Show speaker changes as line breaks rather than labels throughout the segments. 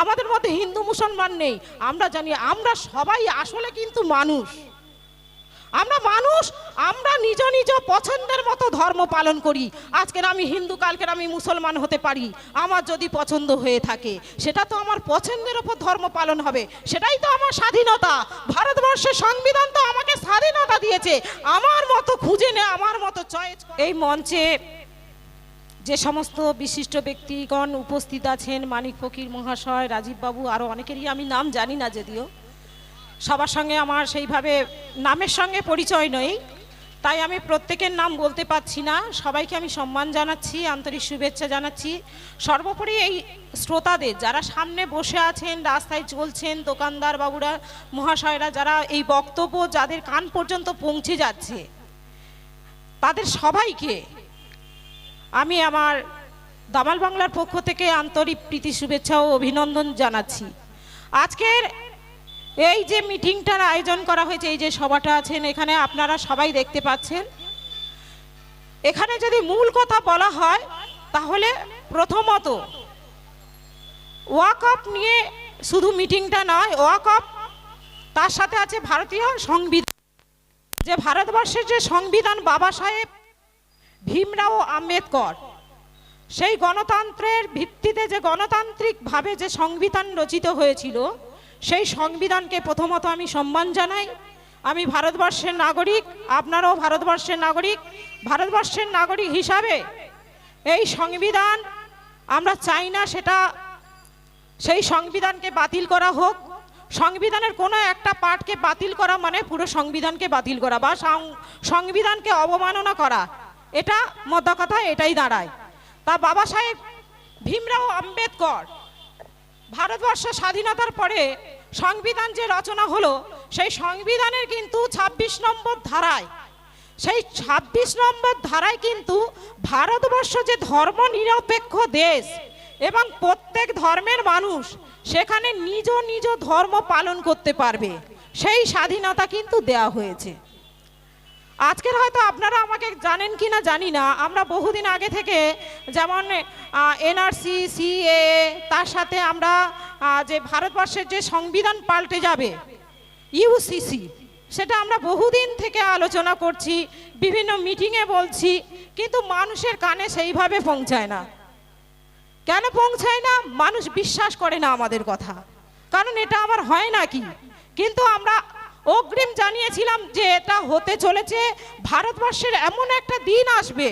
আমাদের মধ্যে হিন্দু মুসলমান নেই। আমরা জানি, আমরা সবাই আসলে কিন্তু মানুষ। আমরা মানুষ, আমরা নিজ নিজ পছন্দের মতো ধর্ম পালন করি। আজকের আমি হিন্দু কালকের আমি মুসলমান হতে পারি। আমার যদি পছন্দ হয়ে থাকে, সেটা তো আমার পছন্দের ওপর ধর্ম পালন হবে। সেটাই তো আমার স্বাধীনতা। ভারতবর্ষের সংবিধান তো আমাকে স্বাধীনতা দিয়েছে। আমার মতো খুঁজে নে, আমার মতো চয়েস এই মঞ্চে যে সমস্ত বিশিষ্ট ব্যক্তিগণ উপস্থিত আছেন, মানিক ফকির মহাশয়, রাজীব বাবু আরও অনেকেরই, আমি নাম জানি না যদিও। সবার সঙ্গে আমার সেইভাবে নামের সঙ্গে পরিচয় নেই, তাই আমি প্রত্যেকের নাম বলতে পারছি না। সবাইকে আমি সম্মান জানাচ্ছি, আন্তরিক শুভেচ্ছা জানাচ্ছি। সর্বোপরি এই শ্রোতাদের, যারা সামনে বসে আছেন, রাস্তায় চলছেন, দোকানদার বাবুরা, মহাশয়রা, যারা এই বক্তব্য যাদের কান পর্যন্ত পৌঁছে যাচ্ছে, তাদের সবাইকে আমি আমার দামাল বাংলার পক্ষ থেকে আন্তরিক প্রীতি, শুভেচ্ছা ও অভিনন্দন জানাচ্ছি। আজকের এই যে মিটিংটার আয়োজন করা হয়েছে, এই যে সভাটা আছেন এখানে আপনারা সবাই দেখতে পাচ্ছেন। এখানে যদি মূল কথা বলা হয়, তাহলে প্রথমত ওয়াকআপ নিয়ে শুধু মিটিংটা নয় ওয়াকআপ তার সাথে আছে ভারতীয় সংবিধান। যে ভারতবর্ষের যে সংবিধান, বাবা সাহেব ভীমরাও আম্বেদকর। সেই গণতন্ত্রের ভিত্তিতে যে গণতান্ত্রিকভাবে যে সংবিধান রচিত হয়েছিল, সেই সংবিধানকে প্রথমত আমি সম্মান জানাই। আমি ভারতবর্ষের নাগরিক, আপনারাও ভারতবর্ষের নাগরিক ভারতবর্ষের নাগরিক হিসাবে এই সংবিধান আমরা চাই না সেটা সেই সংবিধানকে বাতিল করা হোক। সংবিধানের কোনো একটা পার্টকে বাতিল করা মানে পুরো সংবিধানকে বাতিল করা বা সংবিধানকে অবমাননা করা। এটা মোদ্দা কথা এটাই দাঁড়ায়। তা বাবা সাহেব ভীমরাও আম্বেদকর। ভারতবর্ষ স্বাধীনতার পরে সংবিধান যে রচনা হলো, সেই সংবিধানের কিন্তু ২৬ নম্বর ধারায়, সেই ২৬ নম্বর ধারায় কিন্তু ভারতবর্ষ যে ধর্ম নিরপেক্ষ দেশ এবং প্রত্যেক ধর্মের মানুষ সেখানে নিজ নিজ ধর্ম পালন করতে পারবে, সেই স্বাধীনতা কিন্তু দেয়া হয়েছে। আজকের হয়তো আপনারা আমাকে জানেন কি না জানি না, আমরা বহুদিন আগে থেকে যেমন এনআরসি সিএ তার সাথে আমরা যে ভারতবর্ষের যে সংবিধান পাল্টে যাবে ইউসিসি সেটা আমরা বহুদিন থেকে আলোচনা করছি, বিভিন্ন মিটিংয়ে বলছি, কিন্তু মানুষের কানে সেইভাবে পৌঁছায় না। কেন পৌঁছায় না? মানুষ বিশ্বাস করে না আমাদের কথা। কারণ এটা আবার হয় নাকি কিন্তু আমরা অগ্রিম জানিয়েছিলাম যে এটা হতে চলেছে। ভারতবর্ষের এমন একটা দিন আসবে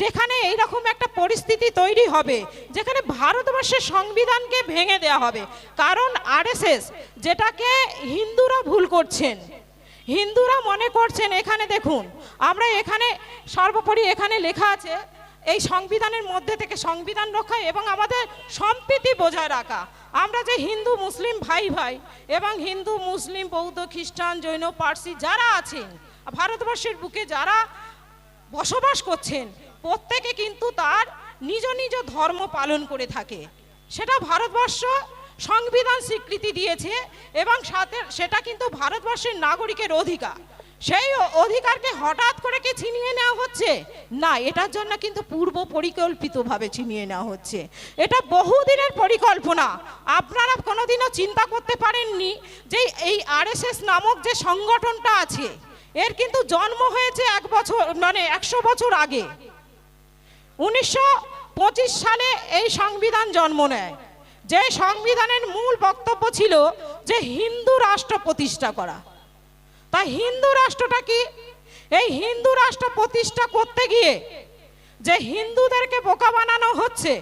যেখানে এইরকম একটা পরিস্থিতি তৈরি হবে, যেখানে ভারতবর্ষের সংবিধানকে ভেঙে দেওয়া হবে। কারণ আরএসএস যেটাকে হিন্দুরা ভুল করছেন, হিন্দুরা মনে করছেন এখানে দেখুন, আমরা এখানে সর্বোপরি এখানে লেখা আছে এই সংবিধানের মধ্যে থেকে সংবিধান রক্ষা এবং আমাদের সম্প্রীতি বজায় রাখা। আমরা যে হিন্দু, মুসলিম ভাই ভাই এবং হিন্দু, মুসলিম, বৌদ্ধ, খ্রিস্টান, জৈন, পার্সি যারা আছেন, ভারতবর্ষের বুকে যারা বসবাস করছেন, প্রত্যেকে কিন্তু তার নিজ নিজ ধর্ম পালন করে থাকে। সেটা ভারতবর্ষ সংবিধান স্বীকৃতি দিয়েছে এবং সাথে সেটা কিন্তু ভারতবর্ষের নাগরিকের অধিকার। সেই অধিকারকে হঠাৎ করে কি ছিনিয়ে নেওয়া হচ্ছে? না, এটার জন্য কিন্তু পূর্ব পরিকল্পিতভাবে ছিনিয়ে নেওয়া হচ্ছে। এটা বহুদিনের পরিকল্পনা। আপনারা কোনোদিনও চিন্তা করতে পারেননি যে এই আরএসএস নামক যে সংগঠনটা আছে, এর কিন্তু জন্ম হয়েছে এক বছর মানে একশো বছর আগে। উনিশশো পঁচিশ সালে এই সংবিধান জন্ম নেয়। যে সংবিধানের মূল বক্তব্য ছিল যে হিন্দু রাষ্ট্র প্রতিষ্ঠা করা। তা হিন্দু রাষ্ট্রটা কি? এই হিন্দু রাষ্ট্র প্রতিষ্ঠা করতে গিয়ে যে হিন্দুদেরকে বোকা বানানো হচ্ছে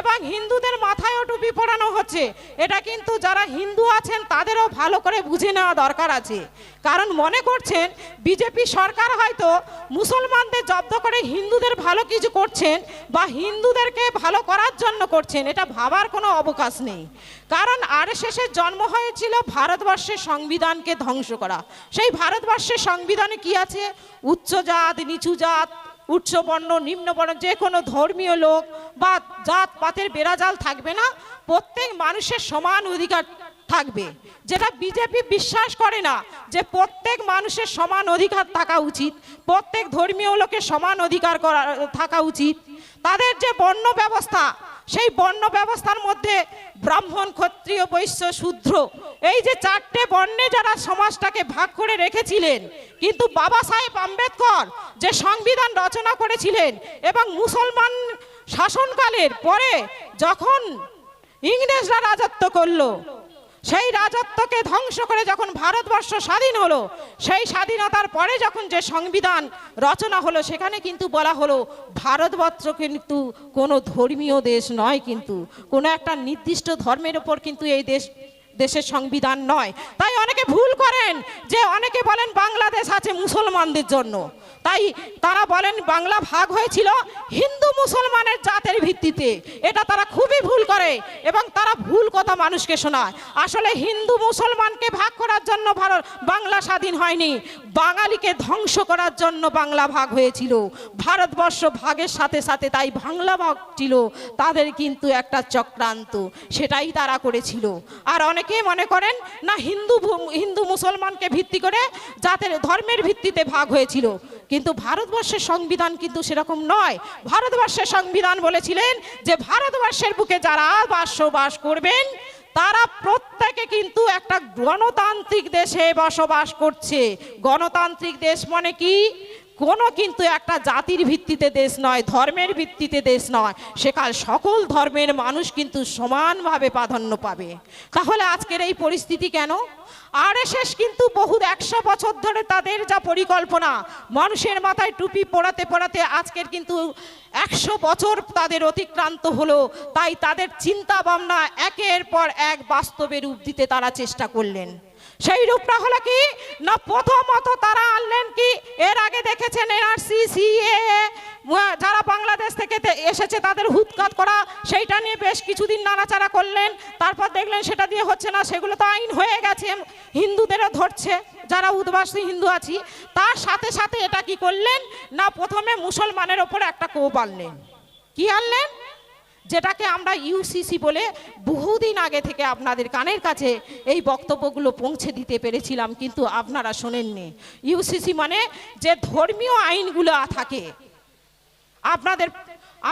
এবং হিন্দুদের মাথায় টুপি পরানো হচ্ছে। এটা কিন্তু যারা হিন্দু আছেন, তাদেরও ভালো করে বুঝে নেওয়া দরকার আছে। কারণ মনে করছেন, বিজেপি সরকার হয়তো মুসলমানদের জব্দ করে হিন্দুদের ভালো কিছু করছেন বা হিন্দুদেরকে ভালো করার জন্য করছেন, এটা ভাবার কোনো অবকাশ নেই। কারণ আর আরএসএসের জন্ম হয়েছিল ভারতবর্ষের সংবিধানকে ধ্বংস করা। সেই ভারতবর্ষের সংবিধানে কি আছে? উচ্চ জাত, নিচু জাত উচ্চবর্ণ, নিম্নবর্ণ যে কোনো ধর্মীয় লোক বা জাত, পাতের বেড়াজাল থাকবে না। প্রত্যেক মানুষের সমান অধিকার থাকবে। যেটা বিজেপি বিশ্বাস করে না যে প্রত্যেক মানুষের সমান অধিকার থাকা উচিত, প্রত্যেক ধর্মীয় লোকের সমান অধিকার করা, থাকা উচিত। তাদের যে বর্ণ ব্যবস্থা সেই বর্ণ ব্যবস্থার মধ্যে ব্রাহ্মণ, ক্ষত্রিয়, বৈশ্য, শূদ্র, এই যে চারটে বর্ণে যারা সমাজটাকে ভাগ করে রেখেছিলেন, কিন্তু বাবা সাহেব আম্বেদকর যে সংবিধান রচনা করেছিলেন এবং মুসলমান শাসনকালের পরে যখন ইংরেজরা রাজত্ব করল সেই রাজত্বকে ধ্বংস করে যখন ভারতবর্ষ স্বাধীন হলো, সেই স্বাধীনতার পরে যখন যে সংবিধান রচনা হলো, সেখানে কিন্তু বলা হলো, ভারতবর্ষ কিন্তু কোনো ধর্মীয় দেশ নয় কিন্তু, কোনো একটা নির্দিষ্ট ধর্মের ওপর কিন্তু এই দেশ দেশের সংবিধান নয়। তাই অনেকে ভুল করেন যে অনেকে বলেন বাংলাদেশ আছে মুসলমানদের জন্য। তাই তারা বলেন বাংলা ভাগ হয়েছিল হিন্দু মুসলমানের জাতের ভিত্তিতে। এটা তারা খুবই ভুল করে এবং তারা ভুল কথা মানুষকে শোনায়। আসলে হিন্দু মুসলমানকে ভাগ করার জন্য ভারত, বাংলা স্বাধীন হয়নি। বাঙালিকে ধ্বংস করার জন্য বাংলা ভাগ হয়েছিল। ভারতবর্ষ ভাগের সাথে সাথে তাই বাংলা ভাগ ছিল। তাদের কিন্তু একটা চক্রান্ত। সেটাই তারা করেছিল। আর অনেকে মনে করেন না হিন্দু হিন্দু মুসলমানকে ভিত্তি করে জাতের ধর্মের ভিত্তিতে ভাগ হয়েছিল। কিন্তু ভারতবর্ষের সংবিধান কিন্তু সেরকম নয়। ভারতবর্ষের সংবিধান বলেছিলেন যে ভারতবর্ষের বুকে যারা বাসবাস করবেন, তারা প্রত্যেকে কিন্তু একটা গণতান্ত্রিক দেশে বসবাস করছে। গণতান্ত্রিক দেশ মানে কি? কোনো কিন্তু একটা জাতির ভিত্তিতে দেশ নয়, ধর্মের ভিত্তিতে দেশ নয়। সেকাল সকল ধর্মের মানুষ কিন্তু সমানভাবে প্রাধান্য পাবে। তাহলে আজকের এই পরিস্থিতি কেন? আরএসএস কিন্তু বহু একশো বছর ধরে তাদের যা পরিকল্পনা, মানুষের মাথায় টুপি পড়াতে পড়াতে আজকের কিন্তু একশো বছর তাদের অতিক্রান্ত হলো। তাই তাদের চিন্তা ভাবনা একের পর এক বাস্তবে রূপ দিতে তারা চেষ্টা করলেন। সেই রূপটা হলো কি? না, প্রথমত তারা আনলেন কি? এর আগে দেখেছেন এনআরসি সিএ যারা বাংলাদেশ থেকে এসেছে তাদের হুৎকাত করা, সেইটা নিয়ে বেশ কিছুদিন নাড়াচাড়া করলেন। তারপর দেখলেন সেটা দিয়ে হচ্ছে না, সেগুলো তো আইন হয়ে গেছে, হিন্দুদেরও ধরছে, যারা উদ্বাসী হিন্দু আছি। তার সাথে সাথে এটা কি করলেন? না, প্রথমে মুসলমানের ওপর একটা কোপ আনলেন। কি আনলেন? যেটাকে আমরা ইউসিসি বলে বহুদিন আগে থেকে আপনাদের কানের কাছে এই বক্তব্যগুলো পৌঁছে দিতে পেরেছিলাম, কিন্তু আপনারা শোনেননি। ইউসিসি মানে যে ধর্মীয় আইনগুলো থাকে, আপনাদের,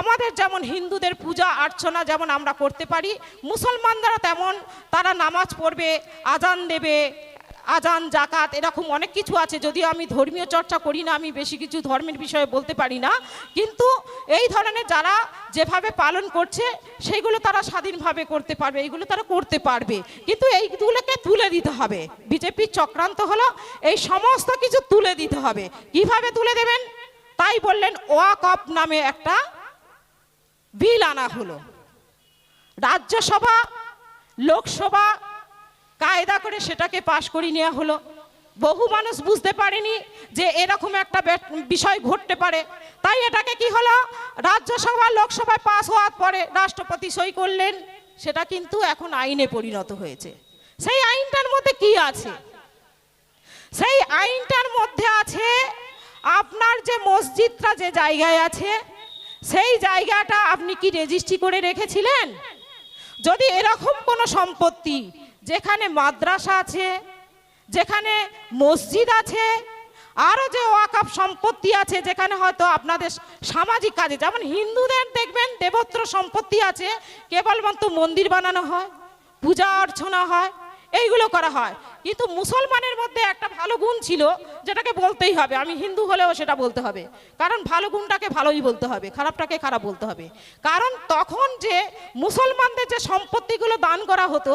আমাদের যেমন হিন্দুদের পূজা অর্চনা যেমন আমরা করতে পারি, মুসলমানরা তেমন তারা নামাজ পড়বে, আজান দেবে আজান জাকাত এরকম অনেক কিছু আছে। যদিও আমি ধর্মীয় চর্চা করি না, আমি বেশি কিছু ধর্মের বিষয়ে বলতে পারি না। কিন্তু এই ধরনের যারা যেভাবে পালন করছে সেইগুলো তারা স্বাধীনভাবে করতে পারবে এইগুলো তারা করতে পারবে। কিন্তু এইগুলোকে তুলে দিতে হবে। বিজেপির চক্রান্ত হলো এই সমস্ত কিছু তুলে দিতে হবে। কীভাবে তুলে দেবেন? তাই বললেন ওয়াকফ নামে একটা বিল আনা হলো। রাজ্যসভা, লোকসভা কায়দা করে সেটাকে পাশ করিয়ে নেওয়া হলো। বহু মানুষ বুঝতে পারেনি যে এরকম একটা বিষয় ঘটতে পারে। তাই এটাকে কি হলো? রাজ্যসভা, লোকসভায় পাস হওয়ার পরে রাষ্ট্রপতি সই করলেন। সেটা কিন্তু এখন আইনে পরিণত হয়েছে। সেই আইনটার মধ্যে কি আছে? সেই আইনটার মধ্যে আছে আপনার যে মসজিদটা যে জায়গায় আছে, সেই জায়গাটা আপনি কি রেজিস্ট্রি করে রেখেছিলেন? যদি এরকম কোনো সম্পত্তি যেখানে মাদ্রাসা আছে, যেখানে মসজিদ আছে আরও যে ওয়াকাপ সম্পত্তি আছে, যেখানে হয়তো আপনাদের সামাজিক কাজে, যেমন হিন্দুদের দেখবেন দেবত্র সম্পত্তি আছে, কেবলমাত্র মন্দির বানানো হয়, পূজা অর্চনা হয়, এইগুলো করা হয়। কিন্তু মুসলমানের মধ্যে একটা ভালো গুণ ছিল, যেটাকে বলতেই হবে। আমি হিন্দু হলেও সেটা বলতে হবে। কারণ ভালো গুণটাকে ভালোই বলতে হবে, খারাপটাকে খারাপ বলতে হবে। কারণ তখন যে মুসলমানদের যে সম্পত্তিগুলো দান করা হতো,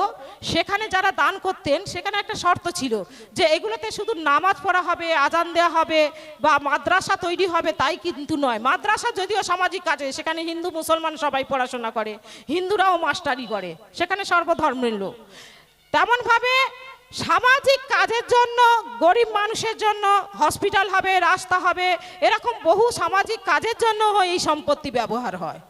সেখানে যারা দান করতেন, সেখানে একটা শর্ত ছিল যে এগুলোতে শুধু নামাজ পড়া হবে, আজান দেওয়া হবে, বা মাদ্রাসা তৈরি হবে, তাই কিন্তু নয়। মাদ্রাসা যদিও সামাজিক কাজে, সেখানে হিন্দু, মুসলমান সবাই পড়াশোনা করে, হিন্দুরাও মাস্টারি করে, সেখানে সর্বধর্মের লোক। তেমনভাবে সামাজিক কাজের জন্য, গরিব মানুষের জন্য হসপিটাল হবে, রাস্তা হবে, এরকম বহু সামাজিক কাজের জন্য এই সম্পত্তি ব্যবহার হয়।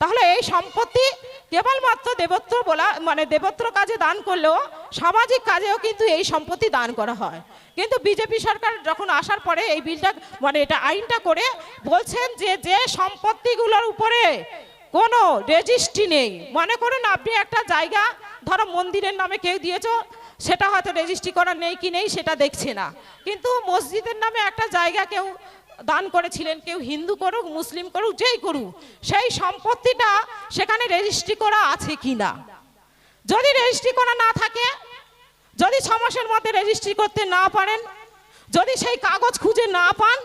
তাহলে এই সম্পত্তি কেবলমাত্র দেবত্র বলা মানে দেবত্র কাজে দান করলেও সামাজিক কাজেও কিন্তু এই সম্পত্তি দান করা হয়। কিন্তু বিজেপি সরকার যখন আসার পরে এই বিলটা মানে এটা আইনটা করে বলছেন যে যে সম্পত্তিগুলোর উপরে কোনো রেজিস্ট্রি নেই। মনে করুন আপনি একটা জায়গা, ধরো মন্দিরের নামে কেউ দিয়েছ সেটা হয়তো রেজিস্ট্রি করা নেই কি নেই সেটা দেখছে না। কিন্তু মসজিদের নামে একটা জায়গা কেউ দান করেছিলেন, কেউ হিন্দু করুক, মুসলিম করুক, যেই করুক, সেই সম্পত্তিটা সেখানে রেজিস্ট্রি করা আছে কি না? যদি রেজিস্ট্রি করা না থাকে, যদি ছ মাসের মধ্যে রেজিস্ট্রি করতে না পারেন, যদি সেই কাগজ খুঁজে না পান,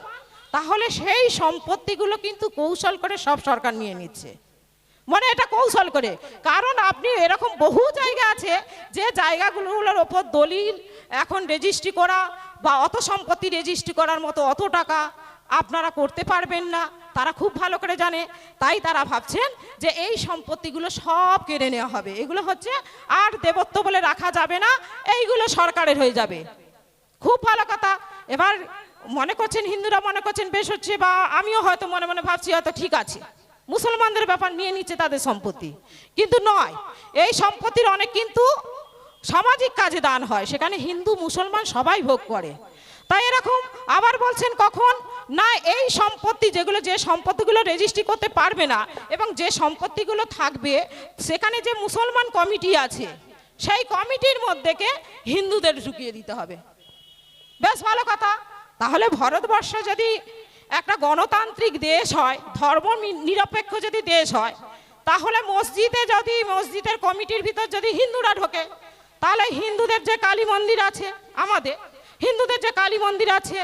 তাহলে সেই সম্পত্তিগুলো কিন্তু কৌশল করে সব সরকার নিয়ে নিচ্ছে। মানে এটা কৌশল করে। কারণ আপনি এরকম বহু জায়গা আছে, যে জায়গাগুলোর ওপর দলিল এখন রেজিস্ট্রি করা বা অত সম্পত্তি রেজিস্ট্রি করার মতো অত টাকা আপনারা করতে পারবেন না। তারা খুব ভালো করে জানে। তাই তারা ভাবছেন যে এই সম্পত্তিগুলো সব কেড়ে নেওয়া হবে। এগুলো হচ্ছে আর দেবত্ব বলে রাখা যাবে না, এইগুলো সরকারের হয়ে যাবে। খুব ভালো কথা। এবার মনে করছেন হিন্দুরা মনে করছেন বেশ হচ্ছে বা আমিও হয়তো মনে মনে ভাবছি, হয়তো ঠিক আছে। মুসলমানদের ব্যাপার নিয়ে নিচ্ছে তাদের সম্পত্তি। কিন্তু নয়, এই সম্পত্তির অনেক কিন্তু সামাজিক কাজে দান হয়, সেখানে হিন্দু, মুসলমান সবাই ভোগ করে। তাই এরকম আবার বলছেন কখন, না, এই সম্পত্তি যেগুলো, যে সম্পত্তিগুলো রেজিস্ট্রি করতে পারবে না, এবং যে সম্পত্তিগুলো থাকবে, সেখানে যে মুসলমান কমিটি আছে, সেই কমিটির মধ্যেকে হিন্দুদের ঢুকিয়ে দিতে হবে। বেশ ভালো কথা। তাহলে ভারতবর্ষ যদি একটা গণতান্ত্রিক দেশ হয়, ধর্ম নিরপেক্ষ যদি দেশ হয়, তাহলে মসজিদে যদি, মসজিদের কমিটির ভিতর যদি হিন্দুরা ঢোকে, তাহলে হিন্দুদের যে কালী মন্দির আছে আমাদের, হিন্দুদের যে কালী মন্দির আছে,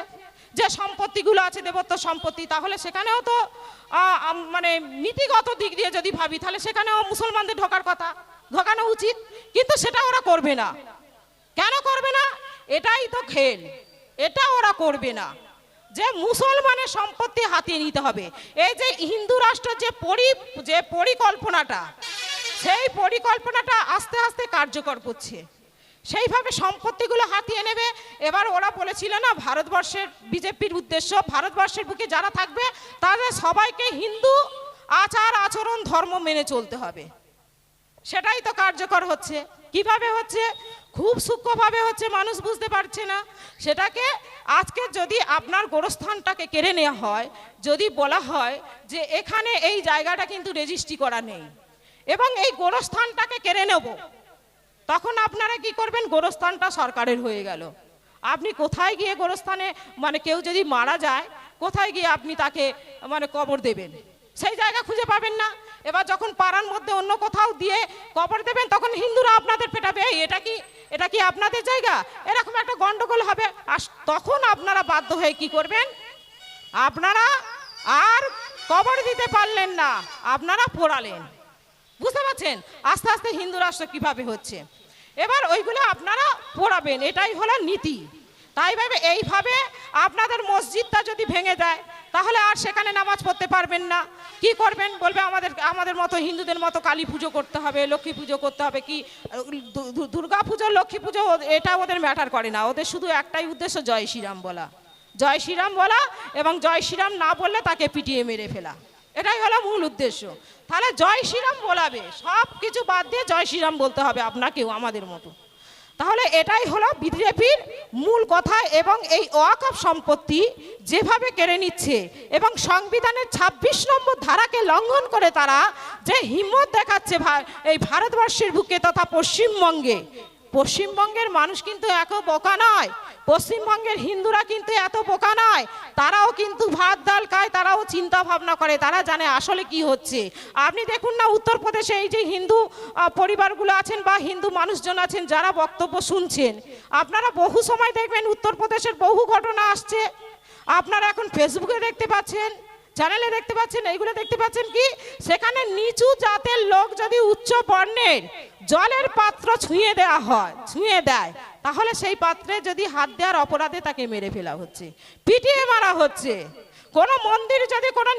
যে সম্পত্তিগুলো আছে দেবত্ব সম্পত্তি, তাহলে সেখানেও তো মানে নীতিগত দিক দিয়ে যদি ভাবি, তাহলে সেখানেও মুসলমানদের ঢোকার কথা, ঢোকানো উচিত, কিন্তু সেটা ওরা করবে না। কেন করবে না? এটাই তো খেল, এটা ওরা করবে না। যে মুসলমানের সম্পত্তি হাতিয়ে নিতে হবে। এই যে হিন্দু রাষ্ট্রের যে পরি, যে পরিকল্পনাটা, সেই পরিকল্পনাটা আস্তে আস্তে কার্যকর করছে। সেইভাবে সম্পত্তিগুলো হাতিয়ে নেবে। এবার ওরা বলেছিল না, ভারতবর্ষের বিজেপির উদ্দেশ্য, ভারতবর্ষের বুকে যারা থাকবে, তাদের সবাইকে হিন্দু আচার, আচরণ, ধর্ম মেনে চলতে হবে। সেটাই তো কার্যকর হচ্ছে। কীভাবে হচ্ছে? খুব সূক্ষ্মভাবে হচ্ছে মানুষ বুঝতে পারছে না। সেটাকে আজকে যদি আপনার গোরস্থানটাকে কেড়ে নেওয়া হয়, যদি বলা হয় যে এখানে এই জায়গাটা কিন্তু রেজিস্ট্রি করা নেই এবং এই গোরস্থানটাকে কেড়ে নেব, তখন আপনারা কি করবেন? গোরস্থানটা সরকারের হয়ে গেল। আপনি কোথায় গিয়ে গোরস্থানে মানে কেউ যদি মারা যায়, কোথায় গিয়ে আপনি তাকে মানে কবর দেবেন? সেই জায়গা খুঁজে পাবেন না। এবার যখন পাড়ার মধ্যে অন্য কোথাও দিয়ে কবর দেবেন, তখন হিন্দুরা আপনাদের পেটাবে। এটা কি এটা কি আপনাদের জায়গা? এরকম একটা গন্ডগোল হবে। আর তখন আপনারা বাধ্য হয়ে কি করবেন? আপনারা আর কবর দিতে পারলেন না, আপনারা পোড়ালেন। বুঝতে পারছেন? আস্তে আস্তে হিন্দু রাষ্ট্র কীভাবে হচ্ছে? এবার ওইগুলো আপনারা পড়াবেন, এটাই হলো নীতি। তাই ভাবে এইভাবে আপনাদের মসজিদটা যদি ভেঙে দেয় তাহলে আর সেখানে নামাজ পড়তে পারবেন না। কি করবেন? বলবে আমাদের আমাদের মতো হিন্দুদের মতো কালী পুজো করতে হবে, লক্ষ্মী পুজো করতে হবে কি? দুর্গা পুজো, লক্ষ্মী পুজো, এটা ওদের ম্যাটার করে না। ওদের শুধু একটাই উদ্দেশ্য জয় শ্রীরাম বলা। জয় শ্রীরাম বলা এবং জয় শ্রীরাম না বললে তাকে পিটিয়ে মেরে ফেলা। এটাই হলো মূল উদ্দেশ্য। তাহলে জয় শ্রীরাম বলাবে। সব কিছু বাদ দিয়ে জয় শ্রীরাম বলতে হবে আপনাকেও, আমাদের মতো। তাহলে এটাই হলো বিজেপির মূল কথা এবং এই ওয়াকফ সম্পত্তি যেভাবে কেড়ে নিচ্ছে এবং সংবিধানের ২৬ নম্বর ধারাকে লঙ্ঘন করে তারা যে হিম্মত দেখাচ্ছে এই ভারতবর্ষের বুকে তথা পশ্চিমবঙ্গে। পশ্চিমবঙ্গের মানুষ কিন্তু এত বোকা নয়। পশ্চিমবঙ্গের হিন্দুরা কিন্তু এত বোকা নয়। তারাও কিন্তু ভাত, ডাল খায়, তারাও চিন্তা ভাবনা করে, তারা জানে আসলে কি হচ্ছে। আপনি দেখুন না উত্তরপ্রদেশে এই যে হিন্দু পরিবারগুলো আছেন বা হিন্দু মানুষজন আছেন, যারা বক্তব্য শুনছেন, আপনারা বহু সময় দেখবেন উত্তরপ্রদেশের বহু ঘটনা আসছে। আপনারা এখন ফেসবুকে দেখতে পাচ্ছেন। চ্যানেলে দেখতে পাচ্ছেন, এইগুলো দেখতে পাচ্ছেন কি? সেখানে নিচু জাতের লোক যদি উচ্চ বর্ণের জলের পাত্র ছুঁয়ে দেওয়া হয়, ছুঁয়ে দেয়, তাহলে সেই পাত্রে যদি হাত দেওয়ার অপরাধে তাকে মেরে ফেলা হচ্ছে, পিটিয়ে মারা হচ্ছে। কোন মন্দির যদি কোনো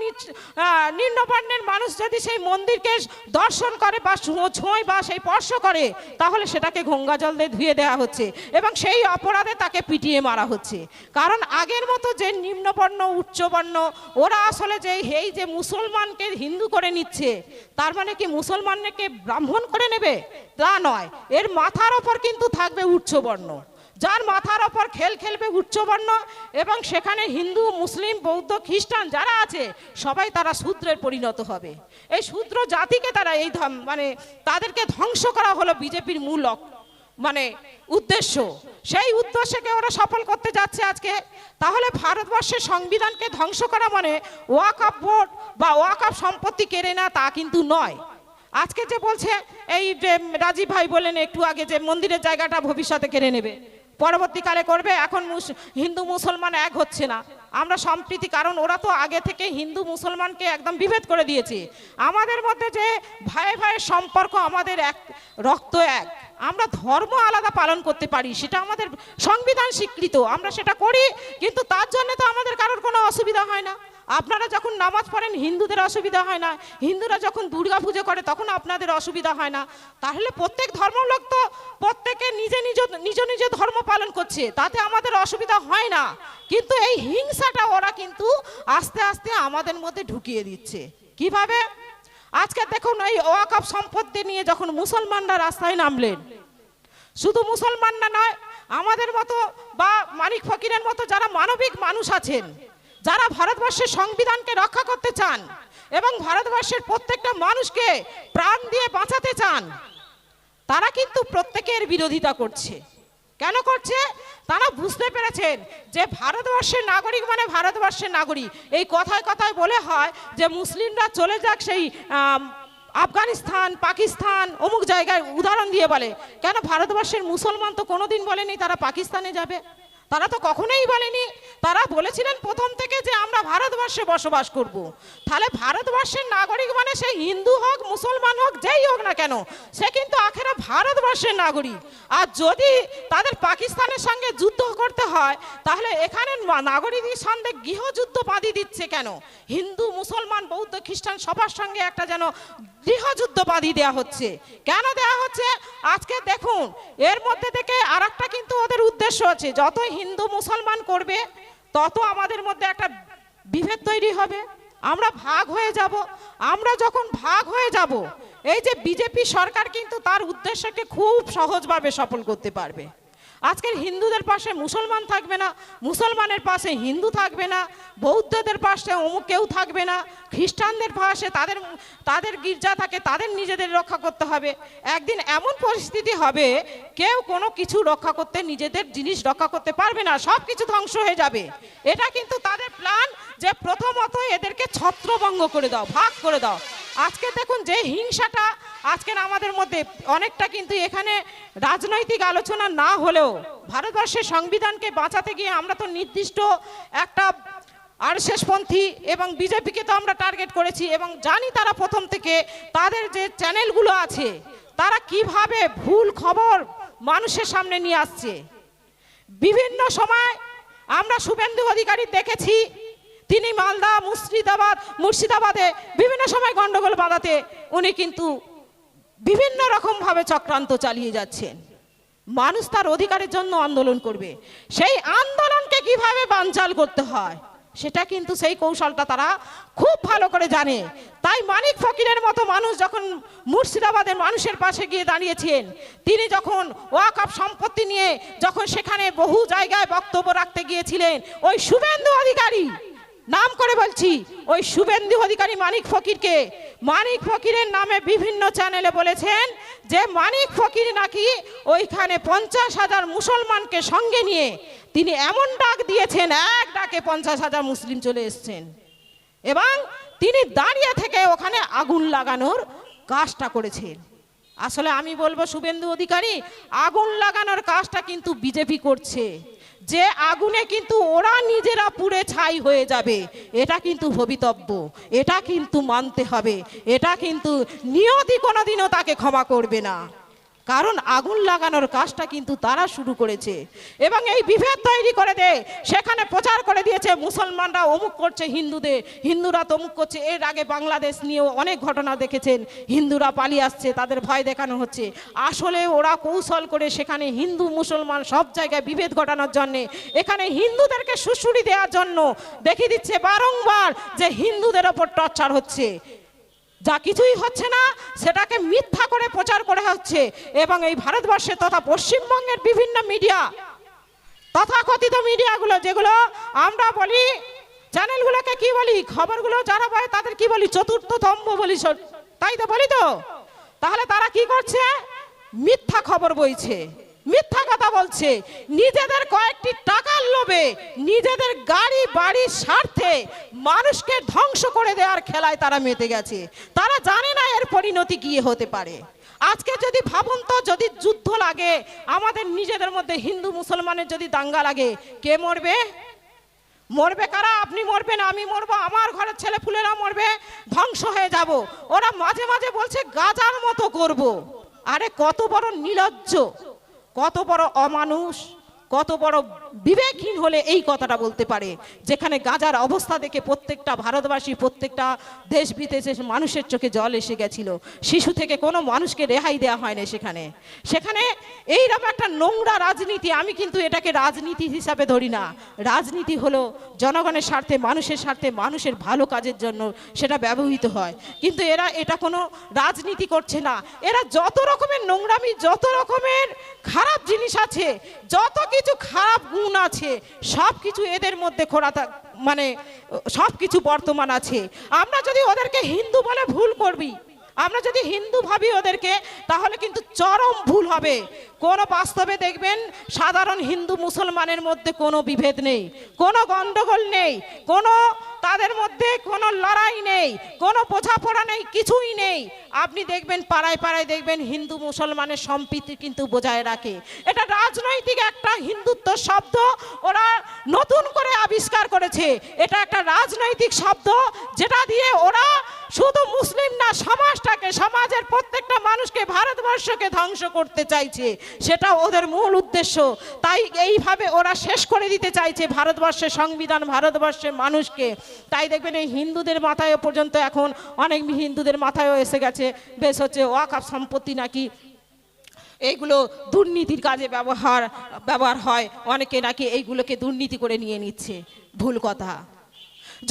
নিম্নবর্ণের মানুষ যদি সেই মন্দিরকে দর্শন করে বা ছোঁয় বা সেই স্পর্শ করে, তাহলে সেটাকে গঙ্গা জল দিয়ে ধুয়ে দেওয়া হচ্ছে এবং সেই অপরাধে তাকে পিটিয়ে মারা হচ্ছে। কারণ আগের মতো যে নিম্নবর্ণ, উচ্চবর্ণ, ওরা আসলে যে এই যে মুসলমানকে হিন্দু করে নিচ্ছে, তার মানে কি মুসলমানকে ব্রাহ্মণ করে নেবে? তা নয়। এর মাথার ওপর কিন্তু থাকবে উচ্চবর্ণ। যার মাথার ওপর খেল খেলবে উচ্চবর্ণ এবং সেখানে হিন্দু, মুসলিম, বৌদ্ধ, খ্রিস্টান যারা আছে, সবাই তারা শূদ্রের পরিণত হবে। এই শূদ্র জাতিকে তারা এই মানে তাদেরকে ধ্বংস করা হলো বিজেপির মূল মানে উদ্দেশ্য। সেই উদ্দেশ্যকে ওরা সফল করতে যাচ্ছে আজকে। তাহলে ভারতবর্ষের সংবিধানকে ধ্বংস করা মানে ওয়াকাপ ভোট বা ওয়াকাপ সম্পত্তি কেড়ে না তা কিন্তু নয়। আজকে যে বলছে, এই যে রাজীব ভাই বলেন, একটু আগে যে মন্দিরের জায়গাটা ভবিষ্যতে কেড়ে নেবে। পরবর্তীকালে করবে, এখন হিন্দু মুসলমান এক হচ্ছে না। আমরা সম্প্রীতি, কারণ ওরা তো আগে থেকে হিন্দু মুসলমানকে একদম বিভেদ করে দিয়েছে। আমাদের মধ্যে যে ভাই ভাইয়ের সম্পর্ক আমাদের এক, রক্ত এক। আমরা ধর্ম আলাদা পালন করতে পারি, সেটা আমাদের সংবিধান স্বীকৃত, আমরা সেটা করি, কিন্তু তার জন্য তো আমাদের কারোর কোনো অসুবিধা হয় না। আপনারা যখন নামাজ পড়েন, হিন্দুদের অসুবিধা হয় না। হিন্দুরা যখন দুর্গা পুজো করে, তখন আপনাদের অসুবিধা হয় না। তাহলে প্রত্যেক ধর্মলোক তো প্রত্যেকে নিজে নিজ নিজ নিজ ধর্ম পালন করছে। তাতে আমাদের অসুবিধা হয় না। কিন্তু এই হিংসাটা ওরা কিন্তু আস্তে আস্তে আমাদের মধ্যে ঢুকিয়ে দিচ্ছে। কীভাবে? আজকে দেখুন, এই ওয়াকাপ সম্পত্তি নিয়ে যখন মুসলমানরা রাস্তায় নামলেন, শুধু মুসলমানরা নয়, আমাদের মতো বা মানিক ফকিরের মতো যারা মানবিক মানুষ আছেন যারা ভারতবর্ষের সংবিধানকে রক্ষা করতে চান এবং ভারতবর্ষের প্রত্যেকটা মানুষকে প্রাণ দিয়ে বাঁচাতে চান, তারা কিন্তু প্রত্যেকের বিরোধিতা করছে। কেন করছে? তারা বুঝতে পেরেছেন যে ভারতবর্ষের নাগরিক মানে ভারতবর্ষের নাগরিক। এই কথায় কথায় বলে হয় যে মুসলিমরা চলে যাক সেই আফগানিস্তান, পাকিস্তান, অমুক জায়গায় উদাহরণ দিয়ে বলে। কেন ভারতবর্ষের মুসলমান তো কোনোদিন বলেনি তারা পাকিস্তানে যাবে? তারা তো কখনোই বলেনি। তারা বলেছিলেন প্রথম থেকে যে আমরা ভারতবর্ষে বসবাস করব। তাহলে ভারতবর্ষের নাগরিক মানে সে হিন্দু হোক, মুসলমান হোক, যেই হোক না কেন, সে কিন্তু আখেরা ভারতবর্ষের নাগরিক। আর যদি তাদের পাকিস্তানের সঙ্গে যুদ্ধ করতে হয়, তাহলে এখানে নাগরিকদের সঙ্গে গৃহযুদ্ধ বাঁধি দিচ্ছে কেন? হিন্দু, মুসলমান, বৌদ্ধ, খ্রিস্টান সবার সঙ্গে একটা যেন গৃহযুদ্ধ বাঁধি দেওয়া হচ্ছে। কেন দেওয়া হচ্ছে? আজকে দেখুন, এর মধ্যে থেকে আর কিন্তু ওদের উদ্দেশ্য আছে। যত হিন্দু মুসলমান করবে, তত আমাদের মধ্যে একটা বিভেদ তৈরি হবে। আমরা ভাগ হয়ে যাব। আমরা যখন ভাগ হয়ে যাব, এই যে বিজেপি সরকার কিন্তু তার উদ্দেশ্যকে খুব সহজভাবে সফল করতে পারবে। আজকের হিন্দুদের পাশে মুসলমান থাকবে না, মুসলমানের পাশে হিন্দু থাকবে না, বৌদ্ধদের পাশে অমুক কেউ থাকবে না, খ্রিস্টানদের পাশে তাদের তাদের গির্জা থাকে, তাদের নিজেদের রক্ষা করতে হবে। একদিন এমন পরিস্থিতি হবে, কেউ কোনো কিছু রক্ষা করতে, নিজেদের জিনিস রক্ষা করতে পারবে না সব কিছু ধ্বংস হয়ে যাবে। এটা কিন্তু তাদের প্ল্যান যে প্রথমত এদেরকে ছত্রভঙ্গ করে দাও, ভাগ করে দাও। আজকে দেখুন যে হিংসাটা আজকের আমাদের মধ্যে অনেকটা কিন্তু এখানে রাজনৈতিক আলোচনা না হলেও ভারতবর্ষের সংবিধানকে বাঁচাতে গিয়ে আমরা তো নির্দিষ্ট একটা আর আরএসএসপন্থী এবং বিজেপিকে তো আমরা টার্গেট করেছি এবং জানি তারা প্রথম থেকে তাদের যে চ্যানেলগুলো আছে, তারা কীভাবে ভুল খবর মানুষের সামনে নিয়ে আসছে। বিভিন্ন সময় আমরা শুভেন্দু অধিকারী দেখেছি, তিনি মালদা, মুর্শিদাবাদ, মুর্শিদাবাদে বিভিন্ন সময় গণ্ডগোল বাঁধাতে উনি কিন্তু বিভিন্ন রকমভাবে চক্রান্ত চালিয়ে যাচ্ছেন। মানুষ তার অধিকারের জন্য আন্দোলন করবে। সেই আন্দোলনকে কীভাবে বানচাল করতে হয়, সেটা কিন্তু সেই কৌশলটা তারা খুব ভালো করে জানে। তাই মানিক ফকিরের মতো মানুষ যখন মুর্শিদাবাদের মানুষের পাশে গিয়ে দাঁড়িয়েছেন, তিনি যখন ওয়াকআপ সম্পত্তি নিয়ে যখন সেখানে বহু জায়গায় বক্তব্য রাখতে গিয়েছিলেন, ওই শুভেন্দু অধিকারী, নাম করে বলছি, ওই শুভেন্দু অধিকারী মানিক ফকিরকে মানিক ফকিরের নামে বিভিন্ন চ্যানেলে বলেছেন যে মানিক ফকির নাকি ওইখানে পঞ্চাশ হাজার মুসলমানকে সঙ্গে নিয়ে তিনি এমন ডাক দিয়েছেন, এক ডাকে পঞ্চাশ হাজার মুসলিম চলে এসছেন। এবং তিনি দাঁড়িয়ে থেকে ওখানে আগুন লাগানোর কাজটা করেছেন। আসলে আমি বলব, শুভেন্দু অধিকারী, আগুন লাগানোর কাজটা কিন্তু বিজেপি করছে। যে আগুনে কিন্তু ওরা নিজেরা পুড়ে ছাই হয়ে যাবে। এটা কিন্তু ভবিতব্য। এটা কিন্তু মানতে হবে। এটা কিন্তু নিয়তি কোনোদিনও তাকে ক্ষমা করবে না। কারণ আগুন লাগানোর কাজটা কিন্তু তারা শুরু করেছে। এবং এই বিভেদ তৈরি করে দেয় সেখানে প্রচার করে দিয়েছে মুসলমানরা, অমুক করছে হিন্দুদের, হিন্দুরা তমুক করছে। এর আগে বাংলাদেশ নিয়েও অনেক ঘটনা দেখেছেন, হিন্দুরা পালিয়ে আসছে, তাদের ভয় দেখানো হচ্ছে। আসলে ওরা কৌশল করে সেখানে হিন্দু, মুসলমান সব জায়গায় বিভেদ ঘটানোর জন্যে, এখানে হিন্দুদেরকে সুশুরি দেওয়ার জন্য দেখিয়ে দিচ্ছে বারংবার যে হিন্দুদের ওপর টর্চার হচ্ছে। যা কিছুই হচ্ছে না, সেটাকে মিথ্যা করে প্রচার করে হচ্ছে এবং এই ভারতবর্ষে তথা পশ্চিমবঙ্গের বিভিন্ন মিডিয়া তথাকথিত মিডিয়াগুলো যেগুলো আমরা বলি চ্যানেলগুলোকে কি বলি, খবরগুলো যারা পায় তাদের কি বলি, চতুর্থ তম্ব বলি তাই তো বলি তো? তাহলে তারা কি করছে? মিথ্যা খবর বইছে। মিথ্যা কথা বলছে। নিজেদের কয়েকটি টাকার লোভে নিজেদের গাড়ি বাড়ির স্বার্থে মানুষকে ধ্বংস করে দেওয়ার খেলায় তারা মেতে গেছে। তারা জানে না এর পরিণতি কি হতে পারে। আজকে যদি ভাবুন তো, যদি যুদ্ধ লাগে, আমাদের নিজেদের মধ্যে হিন্দু, মুসলমানের যদি দাঙ্গা লাগে, কে মরবে? মরবে কারা? আপনি মরবেন, আমি মরবো, আমার ঘরের ছেলে ফুলেরা মরবে, ধ্বংস হয়ে যাব। ওরা মাঝে মাঝে বলছে, গাজার মতো করব। আরে কত বড় নিলজ্জ। কত বড় অমানুষ? কত বড় বিবেকহীন হলে এই কথাটা বলতে পারে। যেখানে গাজার অবস্থা দেখে প্রত্যেকটা ভারতবাসী, প্রত্যেকটা দেশ বিদেশের মানুষের চোখে জল এসে গেছিল। শিশু থেকে কোনো মানুষকে রেহাই দেওয়া হয় না সেখানে। সেখানে এইরকম একটা নোংরা রাজনীতি, আমি কিন্তু এটাকে রাজনীতি হিসাবে ধরি না। রাজনীতি হলো জনগণের স্বার্থে, মানুষের স্বার্থে, মানুষের ভালো কাজের জন্য সেটা ব্যবহৃত হয়। কিন্তু এরা এটা কোনো রাজনীতি করছে না। এরা যত রকমের নোংরামি, যত রকমের খারাপ জিনিস আছে, যত কিছু খারাপ গুণ আছে সব কিছু এদের মধ্যে খোরা মানে সব কিছু বর্তমান আছে। আমরা যদি ওদেরকে হিন্দু বলে ভুল করবি, আমরা যদি হিন্দু ভাবি ওদেরকে, তাহলে কিন্তু চরম ভুল হবে। কোনো বাস্তবে দেখবেন সাধারণ হিন্দু মুসলমানের মধ্যে কোনো বিভেদ নেই, কোনো গণ্ডগোল নেই, কোনো তাদের মধ্যে কোনো লড়াই নেই, কোনো বোঝাপড়া নেই, কিছুই নেই। আপনি দেখবেন, পাড়ায় পাড়ায় দেখবেন, হিন্দু মুসলমানের সম্প্রীতি কিন্তু বজায় রাখে। এটা রাজনৈতিক একটা হিন্দুত্ব শব্দ, ওরা নতুন করে আবিষ্কার করেছে। এটা একটা রাজনৈতিক শব্দ, যেটা দিয়ে ওরা শুধু মুসলিম না, সমাজটাকে, সমাজের প্রত্যেকটা মানুষকে, ভারতবর্ষকে ধ্বংস করতে চাইছে। সেটা ওদের মূল উদ্দেশ্য। তাই এইভাবে ওরা শেষ করে দিতে চাইছে ভারতবর্ষের সংবিধান, ভারতবর্ষের মানুষকে। তাই দেখবেন এই হিন্দুদের মাথায় পর্যন্ত এখন অনেক হিন্দুদের মাথায়ও এসে গেছে, বেশ হচ্ছে ওয়াকাপ সম্পত্তি নাকি এইগুলো দুর্নীতির কাজে ব্যবহার ব্যবহার হয়, অনেকে নাকি এইগুলোকে দুর্নীতি করে নিয়ে নিচ্ছে, ভুল কথা।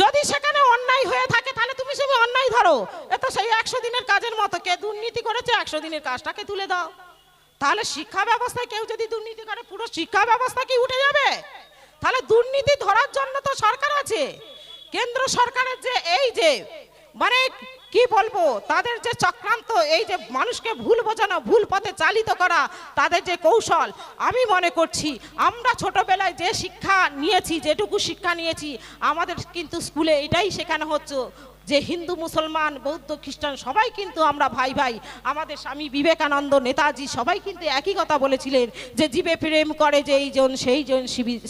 যদি সেখানে অন্যায় হয়ে থাকে, তাহলে তুমি সে অন্যায় ধরো, এ তো সেই একশো দিনের কাজের মতো, কে দুর্নীতি করেছে একশো দিনের কাজটাকে তুলে দাও। তাহলে শিক্ষা ব্যবস্থায় কেউ যদি দুর্নীতি করে, পুরো শিক্ষা ব্যবস্থা কি উঠে যাবে? তাহলে দুর্নীতি ধরার জন্য তো সরকার আছে। কেন্দ্র সরকারের যে এই যে মানে কি বলব, তাদের যে চক্রান্ত, এই যে মানুষকে ভুল বোঝানো, ভুল পথে চালিত করা, তাদের যে কৌশল, আমি মনে করছি আমরা ছোটবেলায় যে শিক্ষা নিয়েছি, যেটুকু শিক্ষা নিয়েছি, আমাদের কিন্তু স্কুলে এটাই শেখানো হচ্ছে যে হিন্দু, মুসলমান, বৌদ্ধ, খ্রিস্টান, সবাই কিন্তু আমরা ভাই ভাই, আমাদের স্বামী বিবেকানন্দ, নেতাজি সবাই কিন্তু একই কথা বলেছিলেন যে জীবে প্রেম করে যে এই জন, সেই জন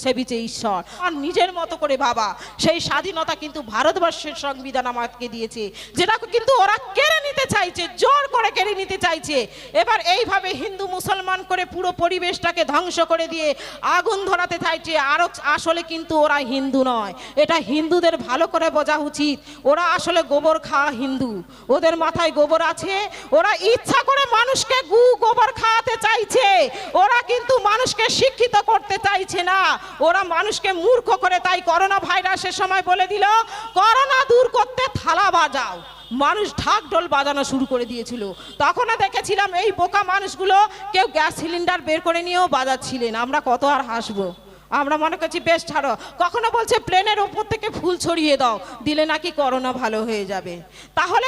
সেবিছে ঈশ্বর। আর নিজের মতো করে বাবা, সেই স্বাধীনতা কিন্তু ভারতবর্ষের সংবিধান আমাকে দিয়েছে, যেটা কিন্তু ওরা কেড়ে নিতে চাইছে, জোর করে কেড়ে নিতে চাইছে। এবার এইভাবে হিন্দু, মুসলমান করে পুরো পরিবেশটাকে ধ্বংস করে দিয়ে আগুন ধরাতে চাইছে, আরও আসলে কিন্তু ওরা হিন্দু নয়। এটা হিন্দুদের ভালো করে বোঝা উচিত। ওরা আসলে গোবর খাওয়া হিন্দু। ওদের মাথায় গোবর আছে, ওরা ইচ্ছা করে মানুষকে গু গোবর খাওয়াতে চাইছে, ওরা কিন্তু মানুষকে শিক্ষিত করতে চাইছে না। ওরা মানুষকে মূর্খ করে তাই করোনা ভাইরাসের সময় বলে দিল, করোনা দূর করতে থালা বাজাও। মানুষ ঢাক ঢোল বাজানো শুরু করে দিয়েছিল। তখনও দেখেছিলাম এই বোকা মানুষগুলো কেউ গ্যাস সিলিন্ডার বের করে নিয়েও বাজাচ্ছিলেন। আমরা কত আর হাসবো। আমরা মনে করছি, বেশ, ছাড়ো। কখনো বলছে, প্লেনের ওপর থেকে ফুল ছড়িয়ে দাও, দিলে নাকি করোনা ভালো হয়ে যাবে। তাহলে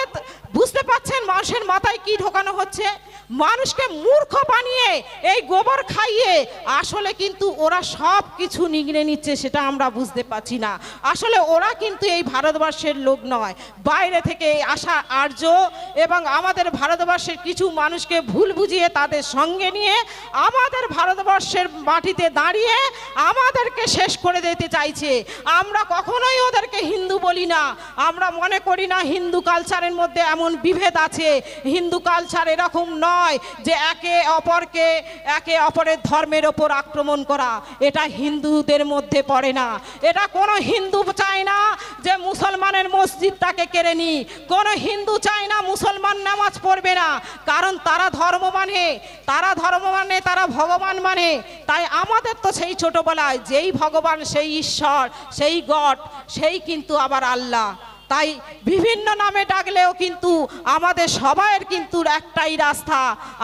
বুঝতে পাচ্ছেন মানুষের মাথায় কি ঢোকানো হচ্ছে? মানুষকে মূর্খ বানিয়ে, এই গোবর খাইয়ে, আসলে কিন্তু ওরা সব কিছু নিগড়ে নিচ্ছে সেটা আমরা বুঝতে পারছি না। আসলে ওরা কিন্তু এই ভারতবর্ষের লোক নয়। বাইরে থেকে আসা আর্য এবং আমাদের ভারতবর্ষের কিছু মানুষকে ভুল বুঝিয়ে তাদের সঙ্গে নিয়ে, আমাদের ভারতবর্ষের মাটিতে দাঁড়িয়ে আমাদেরকে শেষ করে দিতে চাইছে। আমরা কখনোই ওদেরকে হিন্দু বলি না। আমরা মনে করি না হিন্দু কালচারের মধ্যে এমন বিভেদ আছে। হিন্দু কালচার এরকম নয়। যে একে অপরকে, একে অপরের ধর্মের ওপর আক্রমণ করা। এটা হিন্দুদের মধ্যে পড়ে না। এটা কোনো হিন্দু চায় না যে মুসলমানের মসজিদটাকে কেড়ে নি কোনো হিন্দু চায় না মুসলমান নামাজ পড়বে না। কারণ তারা ধর্ম মানে তারা ধর্ম মানে তারা ভগবান মানে। তাই আমাদের তো সেই ছোটবেলায় যেই ভগবান, সেই ঈশ্বর, সেই গড, সেই কিন্তু আবার আল্লাহ। তাই বিভিন্ন নামে ডাকলেও কিন্তু আমাদের সবাইয়ের কিন্তু একটাই রাস্তা।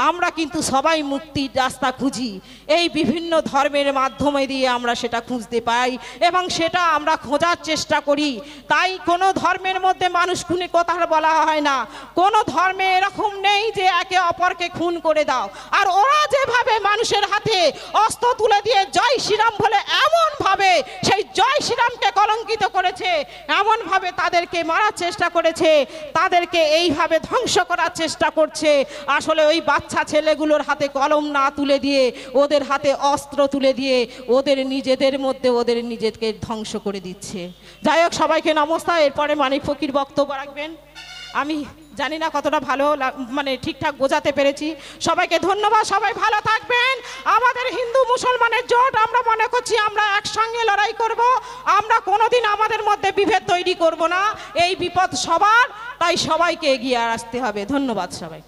আমরা কিন্তু সবাই মুক্তির রাস্তা খুঁজি। এই বিভিন্ন ধর্মের মাধ্যমে দিয়ে আমরা সেটা খুঁজতে পাই এবং সেটা আমরা খোঁজার চেষ্টা করি। তাই কোনো ধর্মের মধ্যে মানুষ খুনে কথা বলা হয় না। কোনো ধর্মে এরকম নেই যে একে অপরকে খুন করে দাও। আর ওরা যেভাবে মানুষের হাতে অস্ত্র তুলে দিয়ে জয় শ্রীরাম বলে এমনভাবে সেই জয় শ্রীরামকে কলঙ্কিত করেছে এমন ভাবে তাদেরকে মারার চেষ্টা করেছে, তাদেরকে এইভাবে ধ্বংস করার চেষ্টা করছে। আসলে ওই বাচ্চা ছেলেগুলোর হাতে কলম না তুলে দিয়ে, ওদের হাতে অস্ত্র তুলে দিয়ে, ওদের নিজেদের মধ্যে ওদের নিজেকে ধ্বংস করে দিচ্ছে। যাই হোক, সবাইকে নমস্কার। এরপরে মানিক ফকির বক্তব্য রাখবেন। আমি জানি না কতটা ভালো মানে ঠিকঠাক বোঝাতে পেরেছি। সবাইকে ধন্যবাদ, সবাই ভালো থাকবেন। আমাদের হিন্দু মুসলমানের জোট, আমরা মনে করছি আমরা একসঙ্গে লড়াই করব। আমরা কোনোদিন আমাদের মধ্যে বিভেদ তৈরি করব না। এই বিপদ সবার, তাই সবাইকে এগিয়ে আসতে হবে। ধন্যবাদ সবাই